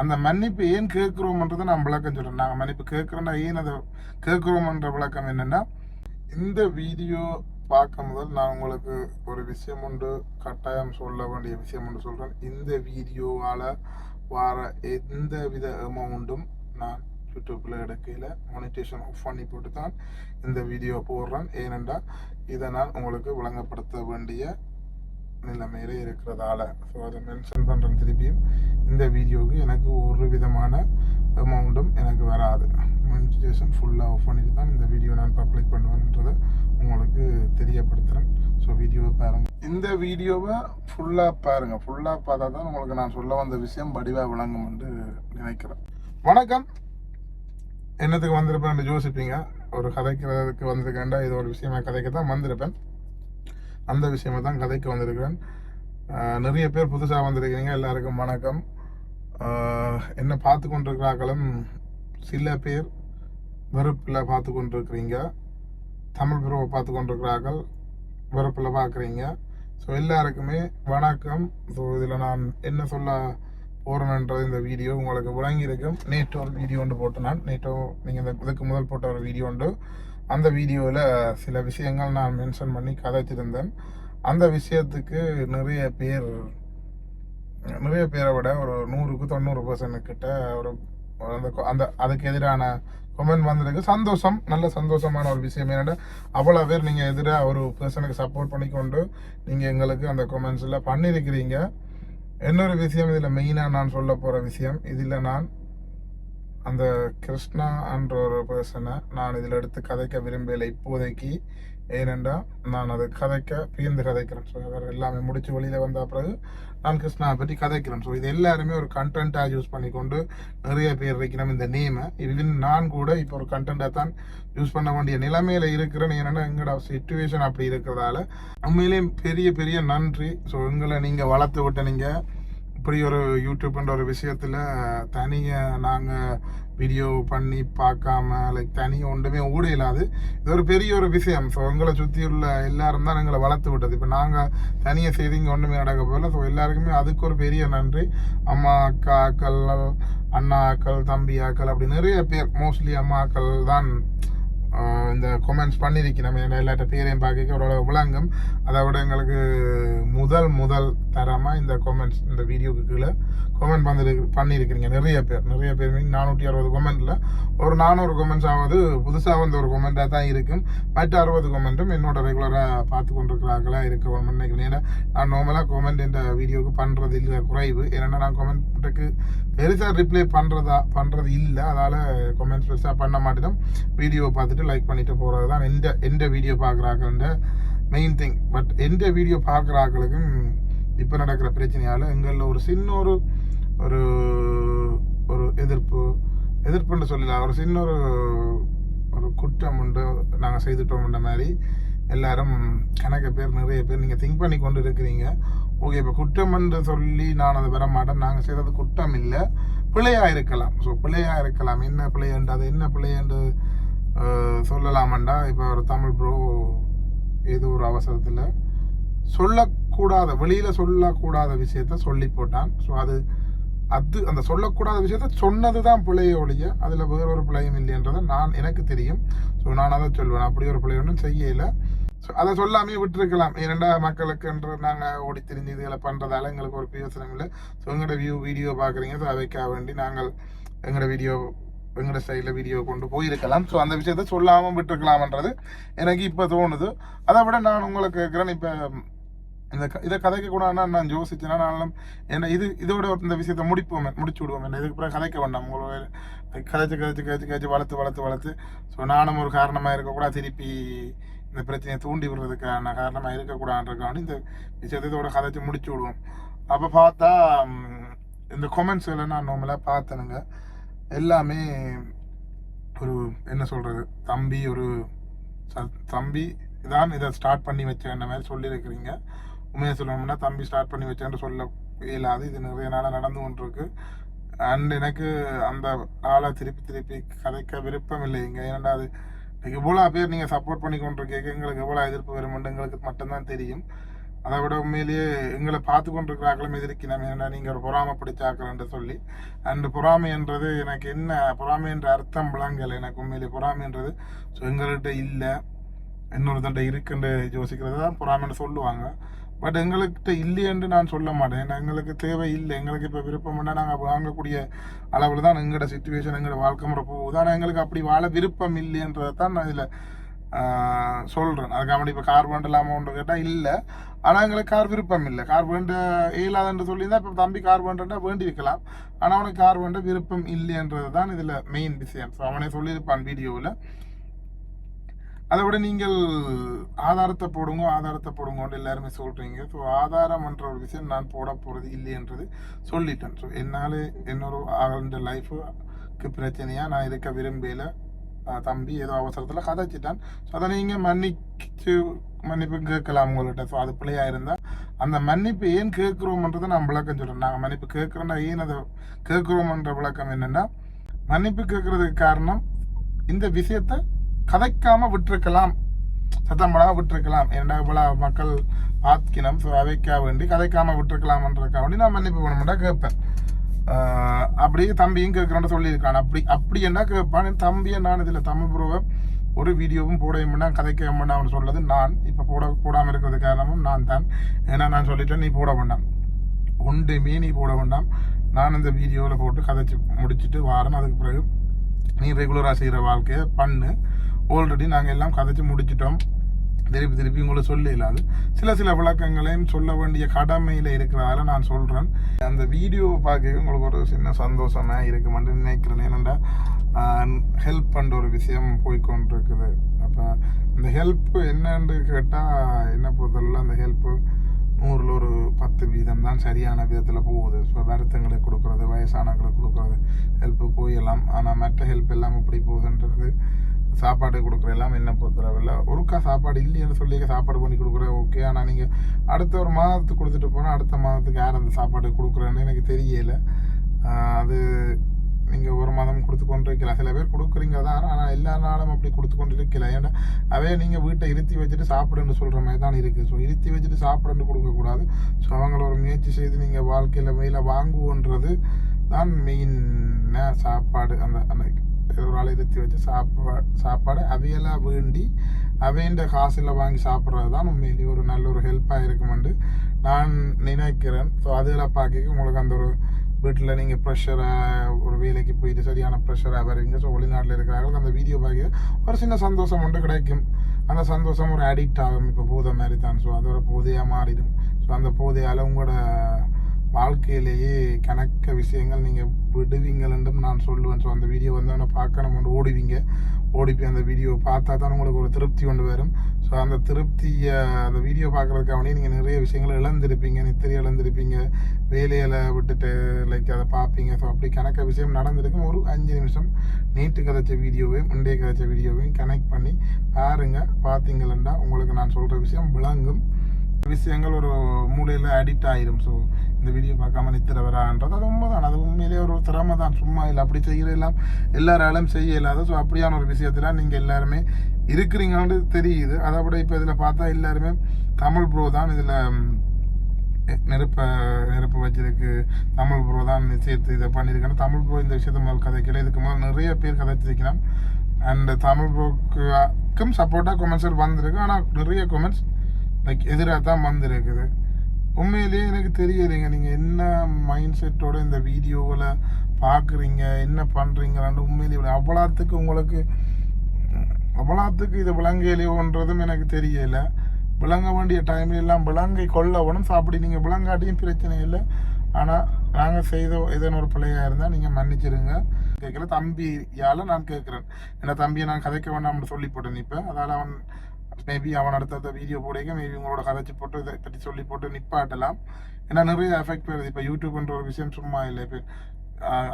அந்த மன்னிப்பு ஏன் கேட்குறோம்ன்றதை நான் விளக்கம் சொல்கிறேன் நாங்கள் மன்னிப்பு கேட்குறோன்னா ஏன் அதை கேட்குறோம்ன்ற விளக்கம் என்னென்னா இந்த வீடியோ பார்க்க முதல் நான் உங்களுக்கு ஒரு விஷயம் உண்டு கட்டாயம் சொல்ல வேண்டிய விஷயம் உண்டு சொல்கிறேன் இந்த வீடியோவால் வர எந்த வித அமௌண்ட்டும் நான் யூடியூப்பில் எடுக்கையில் மானிட்டேஷன் ஆஃப் பண்ணி போட்டு தான் இந்த வீடியோ போடுறேன். ஏனென்றால் இதை நான் உங்களுக்கு விளங்கப்படுத்த வேண்டிய நிலைமையில் இருக்கிறதால. ஸோ அதை மென்ஷன் பண்ணுறேன் திருப்பியும். இந்த வீடியோவுக்கு எனக்கு ஒரு விதமான அமௌண்ட்டும் எனக்கு வராது. மானிட்டேஷன் ஃபுல்லாக ஆஃப் பண்ணிட்டு தான் இந்த வீடியோ நான் பப்ளிக் பண்ணுவேன்றதை உங்களுக்கு தெரியப்படுத்துகிறேன் ஸோ வீடியோவை பாருங்கள் இந்த வீடியோவை ஃபுல்லாக பாருங்கள் ஃபுல்லாக பார்த்தா தான் உங்களுக்கு நான் சொல்ல வந்த விஷயம் வடிவாக விளங்கும் என்று நினைக்கிறேன். வணக்கம். என்னத்துக்கு வந்திருப்பேன் யோசிப்பீங்க. ஒரு கதைக்கிறதுக்கு வந்திருக்கேன்டா இது ஒரு விஷயமா கதைக்க தான் வந்திருப்பேன். அந்த விஷயமா தான் கதைக்கு வந்திருக்கிறேன். நிறைய பேர் புதுசாக வந்திருக்கிறீங்க எல்லாருக்கும் வணக்கம். என்னை என்ன பார்த்து கொண்டிருக்கிறார்களும் சில பேர் வெறுப்பில் பார்த்து கொண்டிருக்கிறீங்க. தமிழ் பிரிவை பார்த்து கொண்டிருக்கிறார்கள் வெறுப்பில் பார்க்குறீங்க. ஸோ எல்லாருக்குமே வணக்கம். ஸோ இதில் நான் என்ன சொல்ல போகிறேன்ன்றது இந்த வீடியோ உங்களுக்கு விளங்கியிருக்கும். நேற்று ஒரு வீடியோ ஒன்று போட்டு நான். நேற்று நீங்கள் இந்த இதுக்கு முதல் போட்ட ஒரு வீடியோ ஒன்று அந்த வீடியோவில் சில விஷயங்கள் நான் மென்ஷன் பண்ணி கதைச்சிருந்தேன் அந்த விஷயத்துக்கு நிறைய பேர் நிறைய பேரை விட ஒரு நூறுக்கு தொண்ணூறு பர்சன்ட் கிட்ட ஒரு அந்த அந்த அதுக்கு எதிரான கொமெண்ட் வந்திருக்கு சந்தோஷம் நல்ல சந்தோஷமான ஒரு விஷயம். என்னென்னா அவ்வளோ பேர் நீங்கள் எதிராக ஒரு பர்சனுக்கு சப்போர்ட் பண்ணிக்கொண்டு நீங்கள் எங்களுக்கு அந்த கொமெண்ட்ஸில் பண்ணியிருக்கிறீங்க இன்னொரு விஷயம் இதில் மெயினாக நான் சொல்ல போகிற விஷயம் இதில் நான் அந்த கிருஷ்ணா என்ற ஒரு பர்சனை நான் இதில் எடுத்து கதைக்க விரும்பலை இப்போதைக்கு ஏனென்றால் நான் அதை கதைக்க பியந்து கதைக்கிறேன். ஸோ அவர் எல்லாமே முடிச்சு வெளியில் வந்த பிறகு நான் கிருஷ்ணாவை பற்றி கதைக்கிறேன். ஸோ இது எல்லாருமே ஒரு கண்டென்ட்டாக யூஸ் பண்ணிக்கொண்டு நிறைய பேர் வைக்கணும் இந்த நேமை இவன் நான் கூட இப்போ ஒரு கண்டென்ட்டாக தான் யூஸ் பண்ண வேண்டிய நிலைமையில் இருக்கிறேன். ஏன்னா எங்களோட சுச்சுவேஷன் அப்படி இருக்கிறதால உண்மையிலேயே பெரிய பெரிய நன்றி. ஸோ எங்களை நீங்கள் வளர்த்து விட்ட நீங்கள் இப்படி ஒரு யூடியூப்ன்ற ஒரு விஷயத்தில் தனியாக நாங்கள் வீடியோ பண்ணி பார்க்காம லைக் தனியாக ஒன்றுமே ஓட இல்லாது இது ஒரு பெரிய ஒரு விஷயம். ஸோ எங்களை சுற்றி உள்ள எல்லாரும் தான் எங்களை வளர்த்து விட்டது. இப்போ நாங்கள் தனியாக செய்து இங்கே ஒன்றுமே நடக்க போகல. ஸோ எல்லாருக்குமே அதுக்கு ஒரு பெரிய நன்றி. அம்மா அக்காக்கள் அண்ணாக்கள் தம்பியாக்கள் தம்பி அப்படி நிறைய பேர். மோஸ்ட்லி அம்மாக்கள் தான். இந்த கொமெண்ட்ஸ் பண்ணியிருக்கிறோம் ஏன்னா எல்லாட்ட பேரையும் பார்க்க ஓரளவு விளங்கும். அதை விட எங்களுக்கு முதல் முதல் தரமாக இந்த கொமெண்ட்ஸ் இந்த வீடியோக்கு கீழே கொமெண்ட் பண்ணிருக்கு பண்ணியிருக்கிறீங்க நிறைய பேர் நிறைய பேர் நானூற்றி அறுபது கொமெண்ட்டில் ஒரு நானூறு கொமெண்ட்ஸ் ஆகுது புதுசாக வந்த ஒரு கொமெண்ட்டாக தான் இருக்கும். மற்ற அறுபது கொமெண்ட்டும் என்னோட ரெகுலராக பார்த்து கொண்டிருக்கிறார்களா இருக்க நினைக்கிறேன் ஏன்னா நான் நார்மலாக கொமெண்ட் இந்த வீடியோவுக்கு பண்ணுறது இல்லை குறைவு. ஏன்னா நான் கொமெண்ட்டுக்கு பெருசாக ரிப்ளை பண்ணுறதா பண்ணுறது இல்லை. அதால் கொமெண்ட்ஸ் பெருசாக பண்ண மாட்டேன். வீடியோ பார்த்துட்டு லைக் பண்ணிட்டு போகிறது தான் எந்த எந்த வீடியோ பார்க்குறாக்கள்ன்ற மெயின் திங் பட் எந்த வீடியோ பார்க்குறாக்களுக்கும் இப்போ நடக்கிற பிரச்சனையால் எங்களில் ஒரு சின்ன ஒரு ஒரு ஒரு எதிர்ப்பு எதிர்ப்புன்னு சொல்லலாம் ஒரு சின்ன ஒரு ஒரு குற்றம் உண்டு நாங்கள் செய்துட்டோம்ன்ற மாதிரி எல்லாரும் கணக்கு பேர் நிறைய பேர் நீங்கள் திங்க் பண்ணி கொண்டு இருக்கிறீங்க ஓகே இப்போ குற்றம் என்று சொல்லி நான் அதை வர மாட்டேன். நாங்கள் செய்தது குற்றம் இல்லை. பிழையாக இருக்கலாம். ஸோ பிழையாக இருக்கலாம். என்ன பிழையன்று அது என்ன பிழையன்று சொல்லலாமண்டா. இப்போ ஒரு தமிழ் ப்ரோ ஏதோ ஒரு அவசரத்தில் சொல்லக்கூடாத வெளியில் சொல்லக்கூடாத விஷயத்த சொல்லி போட்டான். ஸோ அது அது அந்த சொல்லக்கூடாத விஷயத்த சொன்னது தான் பிள்ளைய ஒழிய அதில் வேற ஒரு பிழையும் இல்லைன்றதை நான் எனக்கு தெரியும். ஸோ நான் அதை சொல்வேன். அப்படி ஒரு பிள்ளை ஒன்றும் செய்யலை. ஸோ அதை சொல்லாமே விட்டுருக்கலாம். ஏனெண்டா மக்களுக்கு என்று நாங்கள் ஓடி தெரிஞ்சு இதுகளை பண்ணுறதால எங்களுக்கு ஒரு பிரயோசனம் இல்லை. ஸோ எங்களோட வியூ வீடியோ பார்க்குறீங்க. ஸோ அதைக்காக வேண்டி நாங்கள் எங்களோட வீடியோ எங்களோட ஸ்டைலில் வீடியோ கொண்டு போயிருக்கலாம். ஸோ அந்த விஷயத்த சொல்லாமல் விட்டுருக்கலாம்ன்றது எனக்கு இப்போ தோணுது. அதை விட நான் உங்களுக்கு கேட்குறேன் இப்போ இந்த க- இதை கதைக்க கூடாதுன்னா நான் யோசிச்சேன்னா நான் என்ன இது இதோட இந்த விஷயத்தை முடிப்போம் முடிச்சு விடுவோம் என்ன. இதுக்கு பிறகு கதைக்க வேண்டாம். உங்களோட கதைச்சு கதைச்சு கதைச்சு கதைச்சு வளர்த்து வளர்த்து வளர்த்து. ஸோ நானும் ஒரு காரணமாக இருக்கக்கூடாது. திருப்பி இந்த பிரச்சனையை தூண்டி விடுறதுக்கான காரணமாக இருக்கக்கூடாதுன்றக்கான இந்த விஷயத்தை இதோட கதைச்சு முடிச்சு விடுவோம். அப்போ பார்த்தா இந்த கொமெண்ட்ஸ் எல்லாம் நான் நார்மலாக பார்த்தேனுங்க. எல்லாமே ஒரு என்ன சொல்கிறது தம்பி ஒரு ச- தம்பி தான் இதை ஸ்டார்ட் பண்ணி வச்சேன்ற மாதிரி சொல்லியிருக்கிறீங்க. உண்மையாக சொல்லணும்னா தம்பி ஸ்டார்ட் பண்ணி வச்சேன்னு சொல்ல இயலாது. இது நிறைய நாளாக நடந்து கொண்டிருக்கு. அண்ட் எனக்கு அந்த ஆளை திருப்பி திருப்பி கதைக்க விருப்பம் இல்லைங்க ஏன்னா அது? இவ்வளோ பேர் நீங்கள் சப்போர்ட் பண்ணி கொண்டிருக்கீங்க. எங்களுக்கு எவ்வளோ எதிர்ப்பு வருமென்று எங்களுக்கு மட்டும்தான் தெரியும். அதை விட உண்மையிலேயே எங்களை பார்த்து கொண்டிருக்கிறார்களும் எதிர்க்கணும் ஏன்னா நீங்கள் ஒரு பொறாமை பிடிச்சாக்கலன்னு சொல்லி. அந்த பொறாமைன்றது எனக்கு என்ன பொறாமைன்ற அர்த்தம் விளங்கலை. எனக்கு உண்மையிலே பொறாமைன்றது ஸோ எங்கள்கிட்ட இல்லை. இன்னொருத்தண்ட இருக்குன்னு யோசிக்கிறது தான் பொறாமைன்னு சொல்லுவாங்க. பட் எங்கள்கிட்ட இல்லையென்று நான் சொல்ல மாட்டேன். ஏன்னா எங்களுக்கு தேவை இல்லை. எங்களுக்கு இப்போ விருப்பம்னா நாங்கள் வாங்கக்கூடிய அளவில் தான் எங்களோட சுச்சுவேஷன் எங்களோட வாழ்க்கை முறை போகுது. ஆனால் எங்களுக்கு அப்படி வாழ விருப்பம் இல்லைன்றதை தான் நான் இதில் சொல்கிறேன் அதுக்காக இப்போ கார் வேண்டு இல்லாமல் ஒன்று கேட்டால் இல்லை. ஆனால் எங்களுக்கு கார் விருப்பம் இல்லை. கார் வேண்ட இயலாதுன்னு சொல்லியிருந்தால் இப்போ தம்பி கார் வேண்டுன்னா வேண்டி இருக்கலாம். ஆனால் அவனுக்கு கார் வேண்ட விருப்பம் இல்லைன்றது தான் இதில் மெயின் விஷயம். ஸோ அவனே சொல்லியிருப்பான் வீடியோவில். அதை விட நீங்கள் ஆதாரத்தை போடுங்க ஆதாரத்தை போடுங்கன்னு எல்லாருமே சொல்கிறீங்க ஸோ ஆதாரம் என்ற ஒரு விஷயம் நான் போட போகிறது இல்லைன்றது சொல்லிட்டேன். ஸோ என்னால் என்னோட ஆளுடைய லைஃபுக்கு பிரச்சனையாக நான் இருக்க விரும்பலை. தம்பி ஏதோ அவசரத்தில் கதைச்சிட்டான். ஸோ அதை நீங்கள் மன்னிச்சு மன்னிப்பு கேட்கலாம் உங்கள்கிட்ட ஸோ அது பிள்ளையாக இருந்தால் அந்த மன்னிப்பு ஏன் கேட்குறோம்ன்றதை நான் விளக்கம் சொல்கிறேன் நாங்கள் மன்னிப்பு கேட்குறோன்னா ஏன் அதை கேட்குறோம்ன்ற விளக்கம் என்னென்னா மன்னிப்பு கேட்குறதுக்கு காரணம் இந்த விஷயத்தை கதைக்காமல் விட்டுருக்கலாம். சத்தம் போடாம விட்டுருக்கலாம். ஏன்னா இவ்வளோ மக்கள் பார்க்கணும். ஸோ அவைக்கா வேண்டி கதைக்காமல் விட்டுருக்கலாம்ன்றதுக்காக வேண்டி நான் மன்னிப்பு பண்ண கேட்பேன். அப்படியே தம்பியும் கேட்குறேன்னு சொல்லியிருக்கான். அப்படி அப்படி என்ன கேட்பான் தம்பியை நான் இதில் தமிழ் ப்ரோவை ஒரு வீடியோவும் போட வேண்டாம் கதைக்க வேண்டாம் அவன் சொல்றது நான். இப்போ போட போடாமல் இருக்கிறது காரணமும் நான் தான். ஏன்னா நான் சொல்லிட்டேன் நீ போட வேண்டாம். ஒன்றுமே நீ போட வேண்டாம். நான் இந்த வீடியோவில் போட்டு கதைச்சி முடிச்சுட்டு வாரேன். அதுக்கு பிறகு நீ ரெகுலராக செய்கிற வாழ்க்கையை பண்ணு. ஆல்ரெடி நாங்கள் எல்லாம் கதைச்சி முடிச்சிட்டோம். திருப்பி திருப்பி உங்களுக்கு சொல்ல இல்லாது சில சில விளக்கங்களையும் சொல்ல வேண்டிய கடமையில் இருக்கிறதால நான் சொல்கிறேன் அந்த வீடியோ பார்க்க உங்களுக்கு ஒரு சின்ன சந்தோஷமாக இருக்குமென்று நினைக்கிறேன். ஏனெண்டா ஹெல்ப் பண்ணுற ஒரு விஷயம் போய்கொண்டிருக்குது அப்போ இந்த ஹெல்ப்பு என்னன்னு கேட்டால் என்ன பொறுத்தவரை அந்த ஹெல்ப்பு நூறில் ஒரு பத்து வீதம் தான் சரியான விதத்தில் போகுது. ஸோ வருத்தங்களுக்கு கொடுக்குறது வயசானவங்களுக்கு கொடுக்குறது ஹெல்ப்பு போயிடலாம் ஆனால் மற்ற ஹெல்ப் எல்லாம் இப்படி போகுதுன்றது சாப்பாடு கொடுக்குற எல்லாம் என்ன பொறுத்தளவில் ஒருக்கா சாப்பாடு இல்லைன்னு சொல்லி சாப்பாடு பண்ணி கொடுக்குற ஓகே ஆனால் நீங்கள் அடுத்த ஒரு மாதத்துக்கு கொடுத்துட்டு போனால் அடுத்த மாதத்துக்கு யார் அந்த சாப்பாடு கொடுக்குறேன்னு எனக்கு தெரியலை. அது நீங்கள் ஒரு மாதம் கொடுத்து கொண்டு இருக்கலாம் சில பேர் கொடுக்குறீங்க தான் ஆனால் எல்லா நாளும் அப்படி கொடுத்து கொண்டு இருக்கல ஏன்னா அவே நீங்கள் வீட்டை இருத்தி வச்சுட்டு சாப்பிடுன்னு சொல்கிற மாதிரி தான் இருக்குது ஸோ இருத்தி வச்சுட்டு சாப்பிடுன்னு கொடுக்கக்கூடாது. ஸோ அவங்கள ஒரு முயற்சி செய்து நீங்கள் வாழ்க்கையில் மேலே வாங்குவோன்றது தான் மெயின் சாப்பாடு. அந்த அந்த ஒரு ஆள் இருத்தி வச்சு சாப்பாடு சாப்பாடு அவையெல்லாம் வேண்டி அவைண்ட காசில் வாங்கி சாப்பிட்றது தான் உண்மையிலேயே ஒரு நல்ல ஒரு ஹெல்ப்பாக இருக்குமெண்டு நான் நினைக்கிறேன். ஸோ அதில் பார்க்க உங்களுக்கு அந்த ஒரு வீட்டில் நீங்கள் ப்ரெஷராக ஒரு வேலைக்கு போயிட்டு சரியான ப்ரெஷராக வரீங்க. ஸோ வெளிநாட்டில் இருக்கிறார்கள் அந்த வீடியோ பார்க்க ஒரு சின்ன சந்தோஷம் ஒன்று கிடைக்கும். அந்த சந்தோஷம் ஒரு அடிக்ட் ஆகும். இப்போ போதை மாதிரி தான். ஸோ அதோட போதையாக மாறிடும். ஸோ அந்த போதையால் உங்களோட வாழ்க்கையிலேயே கணக்க விஷயங்கள் நீங்கள் விடுவீங்களென்றும் நான் சொல்லுவேன். ஸோ அந்த வீடியோ வந்து அவனை பார்க்கணும் ஓடுவீங்க. ஓடி போய் அந்த வீடியோ பார்த்தா தான் உங்களுக்கு ஒரு திருப்தி கொண்டு வரும். ஸோ அந்த திருப்தியை அந்த வீடியோ பார்க்குறதுக்காகவே நீங்கள் நிறைய விஷயங்களை இழந்திருப்பீங்க. நித்திரி இழந்திருப்பீங்க. வேலையில் விட்டுட்டு லைக் அதை பார்ப்பீங்க. ஸோ அப்படி கணக்க விஷயம் நடந்திருக்கும். ஒரு அஞ்சு நிமிஷம் நீட்டு கதைச்ச வீடியோவையும் முண்டே கதைச்ச வீடியோவையும் கனெக்ட் பண்ணி பாருங்கள் பார்த்தீங்களா உங்களுக்கு நான் சொல்கிற விஷயம் விளங்கும். விஷயங்கள் ஒரு மூலையில் அடிக்ட் ஆயிரும். ஸோ இந்த வீடியோ பார்க்காம நித்திர வரான்றது அது உண்மைதான். அது உண்மையிலேயே ஒரு திறமை தான் சும்மா இல்லை அப்படி செய்கிறெல்லாம் எல்லாராலும் செய்ய இல்லாத ஸோ அப்படியான ஒரு விஷயத்தில் நீங்கள் எல்லாருமே இருக்கிறீங்கன்னு தெரியுது. அதை விட இப்போ இதில் பார்த்தா எல்லாருமே தமிழ் ப்ரோ தான் இதில் நெருப்பை நெருப்பு வச்சிருக்கு. தமிழ் ப்ரோ தான் சேர்த்து இதை பண்ணியிருக்கேன் தமிழ் ப்ரோ இந்த விஷயத்த முதல் கதைக்கல இதுக்கு முதல் நிறைய பேர் கதைச்சிருக்கலாம். அண்ட் தமிழ் ப்ரோக்குக்கும் சப்போர்ட்டாக கொமெண்ட்ஸ் வந்திருக்கு. ஆனால் நிறைய கொமெண்ட்ஸ் லைக் எதிராக தான் வந்திருக்குது. உண்மையிலேயே எனக்கு தெரியலைங்க. நீங்கள் என்ன மைண்ட் செட்டோட இந்த வீடியோவில் பார்க்குறீங்க? என்ன பண்ணுறீங்களான்னு உண்மையிலேயே அவ்வளோத்துக்கு உங்களுக்கு அவ்வளோத்துக்கு இது விளங்கலையோன்றதும் எனக்கு தெரியலை. விளங்க வேண்டிய டைம்ல எல்லாம் விலங்கை கொள்ளவனும் சாப்பிடி நீங்கள் விலங்காட்டியும் பிரச்சனை இல்லை. ஆனால் நாங்கள் செய்த ஏதேனும் ஒரு பிள்ளையாக இருந்தால் நீங்கள் மன்னிச்சிருங்க. கேட்கல தம்பியால் நான் கேட்குறேன். ஏன்னா தம்பியை நான் கதைக்க வேண்டாம்னு சொல்லி போட்டு இப்போ. அதால் அவன் மேபி அவன் அடுத்த வீடியோ போடுங்க. மேபி உங்களோட கதைச்சு போட்டு இதை பற்றி சொல்லி போட்டு நிப்பாட்டலாம். ஏன்னா நிறைய எஃபெக்ட் வருது. இப்போ யூடியூப்ன்ற ஒரு விஷயம் சும்மா இல்லை. இப்போ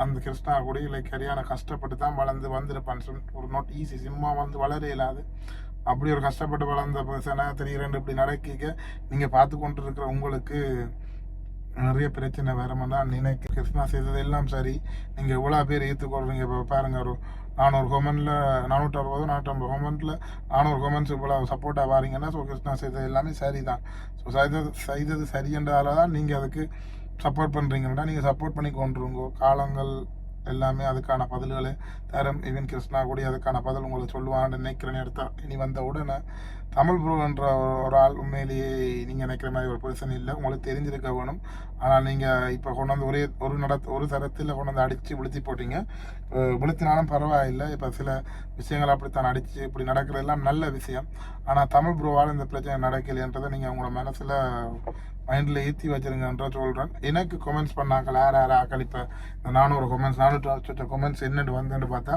அந்த கிருஷ்ணா கூட இல்லை சரியான கஷ்டப்பட்டு தான் வளர்ந்து வந்திருப்பான். ஒரு நாட் ஈஸி சும்மா வந்து வளர இல்லாது அப்படி ஒரு கஷ்டப்பட்டு வளர்ந்த பர்சனை தெரிகிறேன் இப்படி நடக்கிக்க நீங்கள் பார்த்து கொண்டு இருக்கிற உங்களுக்கு நிறைய பிரச்சனை வேறமெண்டா நினைக்க கிருஷ்ணா செய்தது எல்லாம் சரி. நீங்கள் எவ்வளோ பேர் ஏற்றுக்கொள்றீங்க இப்போ பாருங்கள் ஒரு நானூறு ஹோமனில் நானூற்றி அறுபது நானூற்றம்பது ஹோமனில் நானூறு ஹோமன்ஸ் இவ்வளோ சப்போர்ட்டாக வாரீங்கன்னா ஸோ கிருஷ்ணா செய்தது எல்லாமே சரி தான் ஸோ செய்தது செய்தது சரின்றதால தான் நீங்கள் அதுக்கு சப்போர்ட் பண்ணுறீங்கன்னா நீங்கள் சப்போர்ட் பண்ணி கொண்டுருங்க காலங்கள் எல்லாமே அதுக்கான பதில்களை தரும். ஈவன் கிருஷ்ணா கூட அதுக்கான பதில் உங்களுக்கு சொல்லுவான்னு நினைக்கிற எடுத்தா. இனி வந்த உடனே தமிழ் ப்ரோ என்ற ஒரு ஆள் உண்மையிலேயே நீங்கள் நினைக்கிற மாதிரி ஒரு பர்சன் இல்லை. உங்களுக்கு தெரிஞ்சிருக்க வேணும். ஆனால் நீங்கள் இப்போ கொண்டாந்து ஒரே ஒரு நட ஒரு தரத்தில் கொண்டாந்து அடித்து விழுத்தி போட்டீங்க. விழுத்தினாலும் பரவாயில்லை. இப்போ சில விஷயங்கள் அப்படித்தான் அடித்து இப்படி நடக்கிறதெல்லாம் நல்ல விஷயம். ஆனால் தமிழ் ப்ரோவால் இந்த பிரச்சனை நடக்கலைன்றதை நீங்கள் உங்களோட மனசில் மைண்டில் ஏற்றி வச்சுருங்கன்ற சொல்கிறேன் எனக்கு கொமெண்ட்ஸ் பண்ணாங்க யார் யார் ஆக்கள்? இப்போ இந்த நானூறு கொமெண்ட்ஸ் நானூற்றி கொமெண்ட்ஸ் என்னென்னு வந்துன்னு பார்த்தா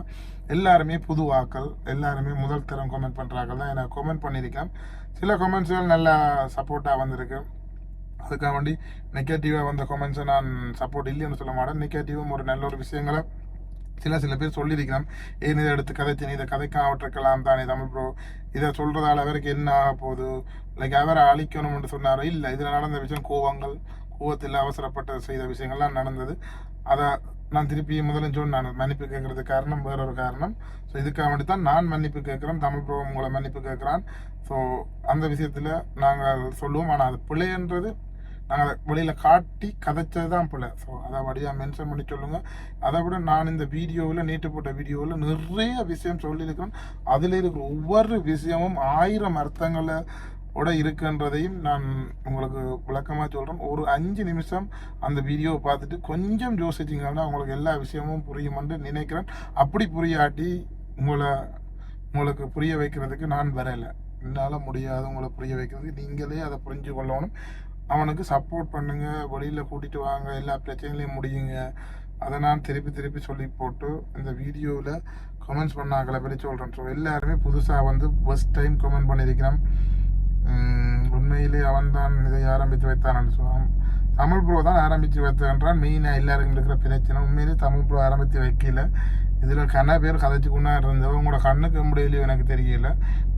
எல்லாருமே புது ஆக்கள் எல்லாருமே முதல் தரம் கமெண்ட் பண்ணுறாங்க தான். எனக்கு கொமெண்ட் பண்ணியிருக்கேன். சில கொமெண்ட்ஸ்கள் நல்லா சப்போர்ட்டாக வந்திருக்கு. அதுக்காக வேண்டி நெகட்டிவாக வந்த கொமெண்ட்ஸை நான் சப்போர்ட் இல்லைன்னு சொல்ல மாட்டேன். நெகட்டிவும் ஒரு நல்ல ஒரு விஷயங்களை சில சில பேர் சொல்லியிருக்கலாம் ஏன் இதை எடுத்து கதைச்சு இதை கதைக்காம விட்டுருக்கலாம் தானே தமிழ் ப்ரோ இதை சொல்கிறதால அவருக்கு என்ன ஆக போகுது? லைக் அவரை அழிக்கணும்னு சொன்னாரோ? இல்லை இதில் நடந்த விஷயம் கோவங்கள் கோவத்தில் அவசரப்பட்ட செய்த விஷயங்கள்லாம் நடந்தது. அதை நான் திருப்பி முதல்ல சொன்ன நான் மன்னிப்பு கேட்கறது காரணம் வேற ஒரு காரணம். ஸோ இதுக்காக வேண்டி தான் நான் மன்னிப்பு கேட்குறேன். தமிழ் ப்ரோ உங்களை மன்னிப்பு கேட்குறான். ஸோ அந்த விஷயத்தில் நாங்கள் சொல்லுவோம். ஆனால் அது பிள்ளைன்றது நாங்கள் அதை வெளியில் காட்டி கதைச்சது தான் பிள்ளை ஸோ அதை வழியாக மென்ஷன் பண்ணி சொல்லுங்கள் அதை விட நான் இந்த வீடியோவில் நீட்டு போட்ட வீடியோவில் நிறைய விஷயம் சொல்லியிருக்கிறேன். அதில் இருக்கிற ஒவ்வொரு விஷயமும் ஆயிரம் அர்த்தங்களை ஓட இருக்குன்றதையும் நான் உங்களுக்கு விளக்கமாக சொல்கிறேன் ஒரு அஞ்சு நிமிஷம் அந்த வீடியோவை பார்த்துட்டு கொஞ்சம் யோசிச்சிங்கன்னா உங்களுக்கு எல்லா விஷயமும் புரியுமென்று நினைக்கிறேன். அப்படி புரியாட்டி உங்களை உங்களுக்கு புரிய வைக்கிறதுக்கு நான் வரலை. என்னால் முடியாது உங்களை புரிய வைக்கிறதுக்கு. நீங்களே அதை புரிஞ்சு கொள்ளணும். அவனுக்கு சப்போர்ட் பண்ணுங்கள் வெளியில் கூட்டிகிட்டு வாங்க. எல்லா பிரச்சனைகளையும் முடியுங்க. அதை நான் திருப்பி திருப்பி சொல்லி போட்டு இந்த வீடியோவில் கமெண்ட்ஸ் பண்ணாக்களை பற்றி சொல்கிறேன் ஸோ எல்லாருமே புதுசாக வந்து ஃபஸ்ட் டைம் கமெண்ட் பண்ணியிருக்கிறேன் உண்மையிலே அவன்தான் இதை ஆரம்பித்து வைத்தான் சொல்லுவான் தமிழ் ப்ரோ தான் ஆரம்பித்து வைத்தான் மெயினாக எல்லாருக்கும் இருக்கிற பிரச்சனை. உண்மையிலே தமிழ் ப்ரோ ஆரம்பித்து வைக்கல. இதில் கண்ணா பேர் கதைச்சு கொண்டா இருந்தவங்க உங்களோட கண்ணுக்கு முடியலையோ எனக்கு தெரியல.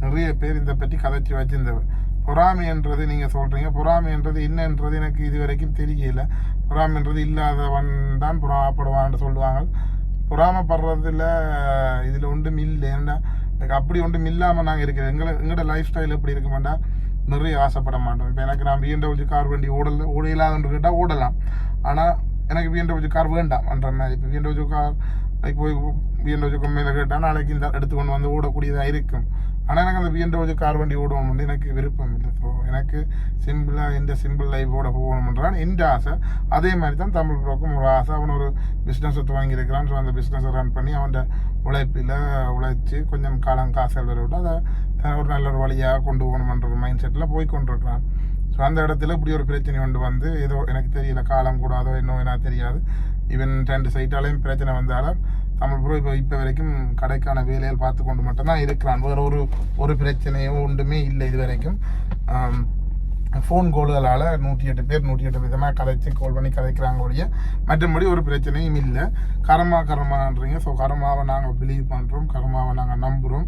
நிறைய பேர் இதை பற்றி கதைச்சு வச்சிருந்தவர். பொறாமைன்றது நீங்கள் சொல்கிறீங்க பொறாமைன்றது என்னன்றது எனக்கு இது வரைக்கும் தெரியல பொறாமைன்றது இல்லாதவன் தான் புறாப்படுவான்னு சொல்லுவாங்க. பொறாமப்படுறதில் இதில் ஒன்றும் இல்லை. ஏன்னா எனக்கு அப்படி ஒன்றும் இல்லாமல் நாங்கள் இருக்கிறோம். எங்களை எங்களோட லைஃப் ஸ்டைல் எப்படி இருக்குமாண்டா? நிறைய ஆசைப்பட மாட்டோம். இப்போ எனக்கு நான் பிஎன்டபிள்யூ கார் வண்டி ஓடல ஓடையிலாதுன்னு கேட்டால் ஓடலாம். ஆனால் எனக்கு பிஎன்டபிள்யூ கார் வேண்டாம் என்ற மாதிரி. இப்போ பிஎன்டபிள்யூ கார் லைக் போய் பிஎன்டபிள்யூ கம்பெனியில் கேட்டால் நாளைக்கு இந்த எடுத்துக்கொண்டு வந்து ஓடக்கூடியதாக இருக்கும். ஆனால் எனக்கு அந்த பிஎன்டபிள்யூ கார் வண்டி ஓடணும் வந்து எனக்கு விருப்பம் இல்லை. ஸோ எனக்கு சிம்பிளாக எந்த சிம்பிள் லைஃபோட போகணுன்றான் எந்த ஆசை. அதே மாதிரி தான் தமிழ் ப்ரோக்கும் ஒரு ஆசை. அவன் ஒரு பிஸ்னஸ் ஒத்து வாங்கியிருக்கிறான். ஸோ அந்த பிஸ்னஸை ரன் பண்ணி அவன் உழைப்பில் உழைச்சி கொஞ்சம் காலம் காசல் வர விட்டு அதை ஒரு நல்ல ஒரு வழியாக கொண்டு போகணுமன்ற ஒரு மைண்ட் செட்டில் போய் கொண்டிருக்கிறான் ஸோ அந்த இடத்துல இப்படி ஒரு பிரச்சனை கொண்டு வந்து ஏதோ எனக்கு தெரியல காலம் கூடாதோ என்னோ எனக்கு தெரியாது. ஈவன் ரெண்டு சைட்டாலையும் பிரச்சனை வந்தாலும் தமிழ் ப்ரோ இப்போ இப்போ வரைக்கும் கடைக்கான வேலையில் பார்த்து கொண்டு மட்டும்தான் இருக்கிறான். வேறு ஒரு ஒரு பிரச்சனையும் ஒன்றுமே இல்லை இது வரைக்கும். ஃபோன் கோல்களால் நூற்றி எட்டு பேர் நூற்றி எட்டு விதமாக கதைச்சி கால் பண்ணி கதைக்கிறாங்க ஒழிய மற்றபடி ஒரு பிரச்சனையும் இல்லை. கர்மா கர்மான்றீங்க. ஸோ கர்மாவை நாங்கள் பிலீவ் பண்ணுறோம் கர்மாவை நாங்கள் நம்புகிறோம்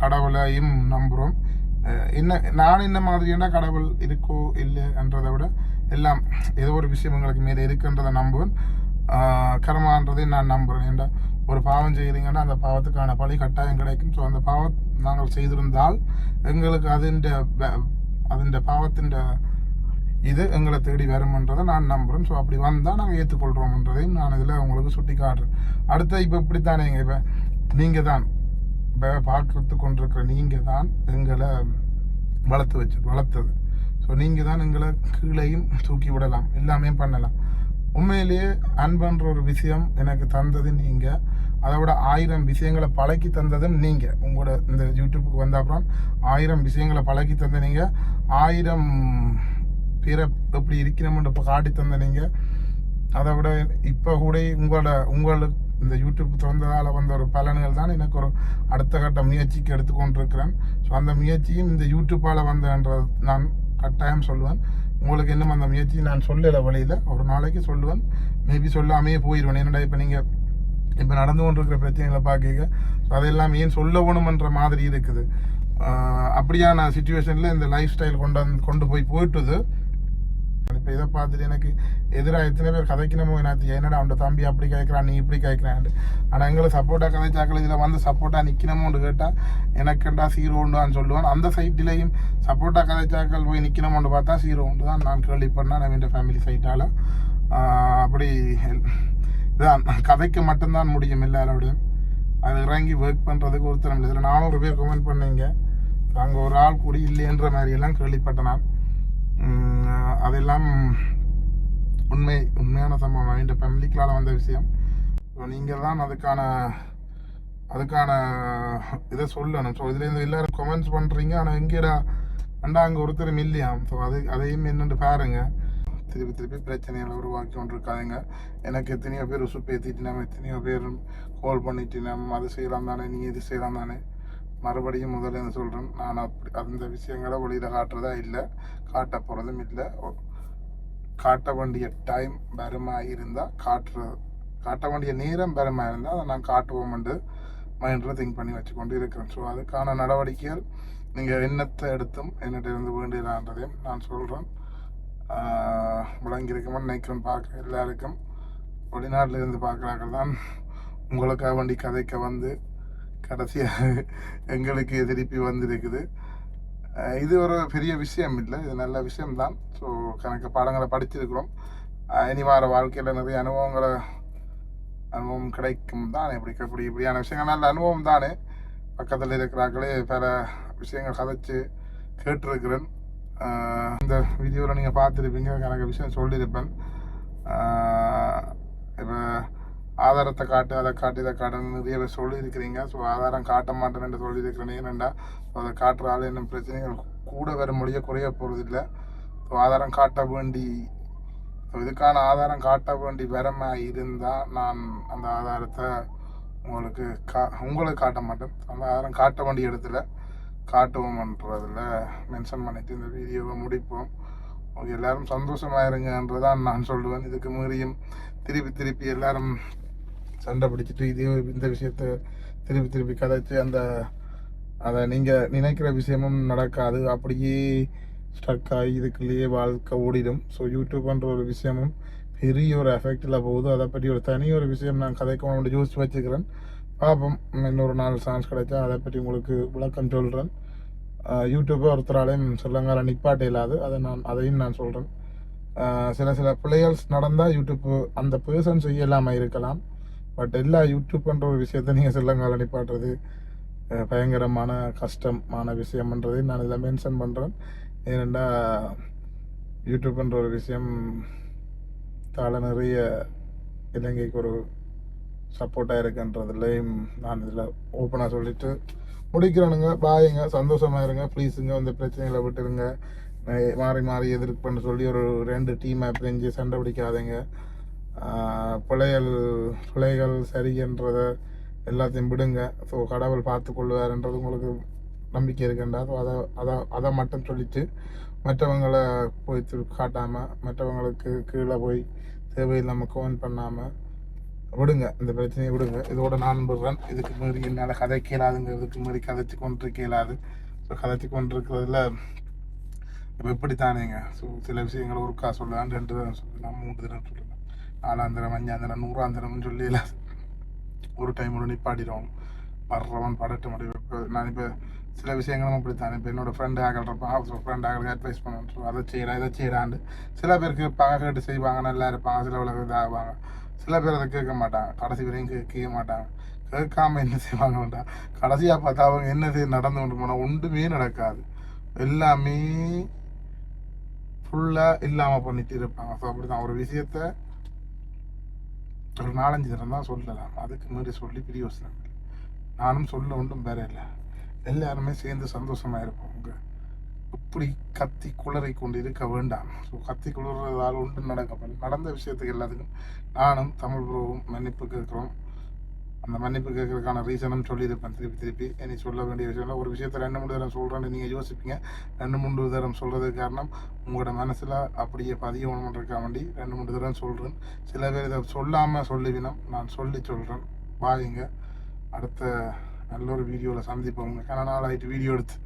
கடவுளையும் நம்புகிறோம் என்ன நான் என்ன மாதிரியான கடவுள் இருக்கோ இல்லை என்றதை விட எல்லாம் ஏதோ ஒரு விஷயம் எங்களுக்கு மேலே இருக்குன்றதை நம்புவேன். கர்மான்றதையும் நான் நம்புகிறேன் ஏன்டா ஒரு பாவம் செய்கிறீங்கன்னா அந்த பாவத்துக்கான பழி கட்டாயம் கிடைக்கும். ஸோ அந்த பாவம் நாங்கள் செய்திருந்தால் எங்களுக்கு அதின் அதன் பாவத்தின் இது எங்களை தேடி வரும்ன்றதை நான் நம்புகிறேன் ஸோ அப்படி வந்தால் நாங்கள் ஏற்றுக்கொள்கிறோம்ன்றதையும் நான் இதில் உங்களுக்கு சுட்டி காட்டுறேன் அடுத்த இப்போ இப்படித்தானேங்க. இப்போ நீங்கள் தான் பார்த்து கொண்டிருக்கிற நீங்கள் தான் எங்களை வளர்த்து வச்சு வளர்த்தது. ஸோ நீங்கள் தான் எங்களை கீழையும் தூக்கி விடலாம் எல்லாமே பண்ணலாம். உண்மையிலேயே அன்புன்ற ஒரு விஷயம் எனக்கு தந்தது நீங்கள் அதை விட ஆயிரம் விஷயங்களை பழக்கி தந்ததும் நீங்கள் உங்களோட இந்த யூடியூப்புக்கு வந்த அப்புறம் ஆயிரம் விஷயங்களை பழக்கி தந்த நீங்கள் ஆயிரம் பேரை எப்படி இருக்கிறோம்னு இப்போ காட்டி தந்த நீங்கள் அதை விட இப்போ கூட உங்களோட உங்களுக்கு இந்த யூடியூப் திறந்ததால் வந்த ஒரு பலன்கள் தான் எனக்கு ஒரு அடுத்த கட்ட முயற்சிக்கு எடுத்துக்கொண்டிருக்கிறேன். ஸோ அந்த முயற்சியும் இந்த யூடியூப்பால் வந்தன்றது நான் கட்டாயம் சொல்லுவேன். உங்களுக்கு இன்னும் அந்த முயற்சி நான் சொல்லலை வழியில். ஒரு நாளைக்கு சொல்லுவேன். மேபி சொல்லாமையே போயிடுவேன் என்னடா இப்போ நீங்கள் இப்போ நடந்து கொண்டிருக்கிற பிரச்சனைகளை பார்க்க ஸோ அதெல்லாம் ஏன் சொல்ல வேணுமன்ற மாதிரி இருக்குது. அப்படியான சுச்சுவேஷனில் இந்த லைஃப் ஸ்டைல் கொண்டு வந்து- கொண்டு போய் போயிட்டுது. இப்போ இதை பார்த்துட்டு எனக்கு எதிராக எத்தனை பேர் கதைக்கணுமோ எனக்கு என்னடா அவன் தம்பி அப்படி கேட்குறான் நீ இப்படி கேட்குறான் ஆனால் எங்களை சப்போர்ட்டாக கதைச்சாக்கள் இதில் வந்து சப்போர்ட்டாக நிற்கணுமோன்னு கேட்டால் எனக்குண்டா சீரோ உண்டுவான்னு சொல்லுவான். அந்த சைட்லேயும் சப்போர்ட்டாக கதைச்சாக்கள் போய் நிற்கணுமோன்னு பார்த்தா சீரோ உண்டு தான் நான் கேள்விப்பட்டேன் நம்ம இந்த ஃபேமிலி சைட்டால் அப்படி இதான். கதைக்கு மட்டும்தான் முடியும் எல்லாரோடையும். அது இறங்கி ஒர்க் பண்ணுறதுக்கு ஒருத்தர் இல்லை. இதில் நானூறு பேர் கமெண்ட் பண்ணீங்க. அங்கே ஒரு ஆள் கூடி இல்லைன்ற மாதிரியெல்லாம் கேள்விப்பட்டேன் நான். அதெல்லாம் உண்மை உண்மையான சம்பவம். இந்த ஃபேமிலிக்களால் வந்த விஷயம். ஸோ நீங்கள் தான் அதுக்கான அதுக்கான இதை சொல்லணும். ஸோ இதுலேருந்து எல்லோரும் கமெண்ட்ஸ் பண்ணுறீங்க ஆனால் எங்கேடா அண்டா அங்கே ஒருத்தரும் இல்லையாம் ஸோ அது அதையும் என்னென்று பாருங்க. திருப்பி திருப்பி பிரச்சனைகளை உருவாக்கி கொண்டிருக்காதுங்க. எனக்கு எத்தனையோ பேர் உசுப்பு ஏற்றிட்டினோம் எத்தனையோ பேர் கால் பண்ணிட்டினோம் அது செய்யலாம் தானே நீ இது செய்யலாம் தானே. மறுபடியும் முதல்ல என்ன சொல்கிறேன் நான் அப்படி அந்த விஷயங்களை வெளியில் காட்டுறதா இல்லை. காட்ட போகிறதும் இல்லை. காட்ட வேண்டிய டைம் பெருமாக இருந்தால் காட்டுறது காட்ட வேண்டிய நேரம் பெருமாக இருந்தால் அதை நான் காட்டுவோம்ண்டு மைண்டில் திங்க் பண்ணி வச்சுக்கொண்டு இருக்கிறேன். ஸோ அதுக்கான நடவடிக்கைகள் நீங்கள் எண்ணத்தை எடுத்தும் என்னிட்ட இருந்து வேண்டியதான்றதையும் நான் சொல்கிறேன் விளங்கியிருக்குமென்னு நினைக்கிறேன் பார்க்க எல்லாருக்கும் வெளிநாட்டில் இருந்து பார்க்குறாங்க தான். உங்களுக்காக வேண்டி கதைக்க வந்து கடைசியாக எங்களுக்கு திருப்பி வந்திருக்குது. இது ஒரு பெரிய விஷயம் இல்லை. இது நல்ல விஷயம்தான். ஸோ கணக்கு பாடங்களை படிச்சிருக்கிறோம். இனி வார வாழ்க்கையில் நிறைய அனுபவங்களை அனுபவம் கிடைக்கும் தான். இப்படி இப்படி இப்படியான விஷயங்கள் நல்ல அனுபவம் தானே. பக்கத்தில் இருக்கிறார்களே பல விஷயங்கள் கதைச்சு கேட்டிருக்கிறேன். இந்த வீடியோவில் நீங்கள் பார்த்துருப்பீங்க. கணக்கு விஷயம் சொல்லியிருப்பேன். இப்போ ஆதாரத்தை காட்டு அதை காட்டு இதை காட்டுன்னு நிறைய பேர் சொல்லியிருக்கிறீங்க. ஸோ ஆதாரம் காட்ட மாட்டேன்னு சொல்லியிருக்கிறேன். ஏனெண்டா ஸோ அதை காட்டுறால என்ன பிரச்சனைகள்? கூட வர முடிய குறைய போகிறதில்ல ஸோ ஆதாரம் காட்ட வேண்டி ஸோ இதுக்கான ஆதாரம் காட்ட வேண்டி வரமை இருந்தால் நான் அந்த ஆதாரத்தை உங்களுக்கு கா உங்களுக்கு காட்ட மாட்டேன். அந்த ஆதாரம் காட்ட வேண்டிய இடத்துல காட்டுவோம்ன்றதில் மென்ஷன் பண்ணிட்டு இந்த வீடியோவை முடிப்போம். எல்லாரும் சந்தோஷமா இருங்கன்றதான் நான் சொல்லுவேன். இதுக்கு மீறியும் திருப்பி திருப்பி எல்லாரும் சண்டை பிடிச்சிட்டு இதே இந்த விஷயத்த திருப்பி திருப்பி கதைச்சு அந்த அதை நீங்கள் நினைக்கிற விஷயமும் நடக்காது. அப்படியே ஸ்டக் ஆகி இதுக்குள்ளேயே வாழ்க்கை ஓடிடும். ஸோ யூடியூப்ன்ற ஒரு விஷயமும் பெரிய ஒரு எஃபெக்டில் போகுது. அதை பற்றி ஒரு தனி ஒரு விஷயம் நான் கதைக்கணும்னு யோசிச்சு வச்சுக்கிறேன். பார்ப்போம் இன்னொரு நாள் சான்ஸ் கிடைச்சா அதை பற்றி உங்களுக்கு விளக்கம் சொல்கிறேன் யூடியூப்பை ஒருத்தராலையும் சொல்லங்கால நிற்பாட்டே இல்லாது அதை நான் அதையும் நான் சொல்கிறேன் சில சில பிள்ளைகள்ஸ் நடந்தால் யூடியூப்பு அந்த பர்சன் செய்யலாமல் இருக்கலாம். பட் எல்லா யூடியூப்ன்ற ஒரு விஷயத்த நீங்கள் சொல்லங்கால நிப்பாட்டுறது பயங்கரமான கஷ்டமான விஷயம்ன்றதை நான் இதில் மென்ஷன் பண்ணுறேன் ஏனெண்டா யூடியூப்ன்ற ஒரு விஷயம் தாழ நிறைய இலங்கைக்கு ஒரு சப்போர்ட்டாக இருக்குன்றதுலையும் நான் இதில் ஓப்பனாக சொல்லிட்டு முடிக்கிறேனுங்க. பாயுங்க சந்தோஷமா இருங்க. ப்ளீஸுங்க இந்த பிரச்சனைகளை விட்டுருங்க. மாறி மாறி மாறி எதிர்ப்புன்னு சொல்லி ஒரு ரெண்டு டீமை பிரிஞ்சு சண்டை பிடிக்காதீங்க. பிழைகள் பிழைகள் சரியன்றத எல்லாத்தையும் விடுங்க. ஸோ கடவுள் பார்த்து கொள்வாருன்றது உங்களுக்கு நம்பிக்கை இருக்குண்டா. ஸோ அதை அதை அதை மட்டும் சொல்லிட்டு மற்றவங்களை போய் காட்டாமல் மற்றவங்களுக்கு கீழே போய் தேவையில்லாமல் கமெண்ட் பண்ணாமல் விடுங்க. இந்த பிரச்சனையை விடுங்க. இதோட நான் விடுறேன் இதுக்கு மீறி என்னால் கதை கேளாதுங்கிறதுக்கு மீறி கதைச்சு கொண்டு கேளாது. ஸோ கதைச்சு கொண்டிருக்கிறதுல இப்போ இப்படி தானேங்க ஸோ சில விஷயங்களை ஒருக்கா சொல்லலாம் ரெண்டு தரம் சொல்லலாம் மூன்று தரம் சொல்லலாம் நாலாந்திரம் அஞ்சாந்திரம் நூறாந்திரம்னு சொல்லி எல்லாம் ஒரு டைம் ஒரு நிப்பாட்டிடுவோம் வர்றவன் படட்டு முடியும் இப்போ நான் இப்போ சில விஷயங்களும் அப்படித்தான் இப்போ என்னோட ஃப்ரெண்டு ஆகல் இருப்பான் ஃப்ரெண்ட் ஆகலுக்கு அட்வைஸ் பண்ணுறோம் அதை செய்யலாம் இதை செய்யலான்னு சில பேருக்கு பகட்டு கேட்டு செய்வாங்க நல்லா இருப்பாங்க சில உலக இதாகுவாங்க சில பேர் அதை கேட்க மாட்டாங்க கடைசி வரையும் கேட்க மாட்டாங்க கேட்காம என்ன செய்வாங்கன்றா கடைசியாக பார்த்தா அவங்க என்ன நடந்து கொண்டு போனால் ஒன்றுமே நடக்காது எல்லாமே ஃபுல்லாக இல்லாமல் பண்ணிட்டு இருப்பாங்க ஸோ அப்படி தான் ஒரு விஷயத்த ஒரு நாலஞ்சு தரம் தான் சொல்லலாம் அதுக்கு முன்னாடி சொல்லி பிரியோசனம் இல்லை நானும் சொல்ல ஒன்றும் வேற இல்லை. எல்லாருமே சேர்ந்து சந்தோஷமா இருப்போம். உங்க இப்படி கத்தி குளறி கொண்டு இருக்க வேண்டாம். ஸோ கத்தி குளறதால் ஒன்று நடக்க நடந்த விஷயத்துக்கு எல்லாத்துக்கும் நானும் தமிழ் புரோவும் மன்னிப்பு கேட்குறோம். அந்த மன்னிப்பு கேட்கறதுக்கான ரீசனும் சொல்லியிருப்பேன். திருப்பி திருப்பி. இனி சொல்ல வேண்டிய விஷயம் இல்லை ஒரு விஷயத்தை ரெண்டு மூணு தரம் சொல்கிறேன்னு நீங்கள் யோசிப்பீங்க. ரெண்டு மூணு தரம் சொல்கிறதுக்கு காரணம் உங்களோட மனசில் அப்படியே பதியணுன்றதுக்காக வேண்டி ரெண்டு மூணு தரம் சொல்கிறேன் சில பேர் இதை சொல்லாமல் சொல்லிவினோம். நான் சொல்லி சொல்கிறேன் வாயுங்க அடுத்த நல்ல ஒரு வீடியோவில் சந்திப்போம். கன நாள் ஆகிட்டு வீடியோ எடுத்து.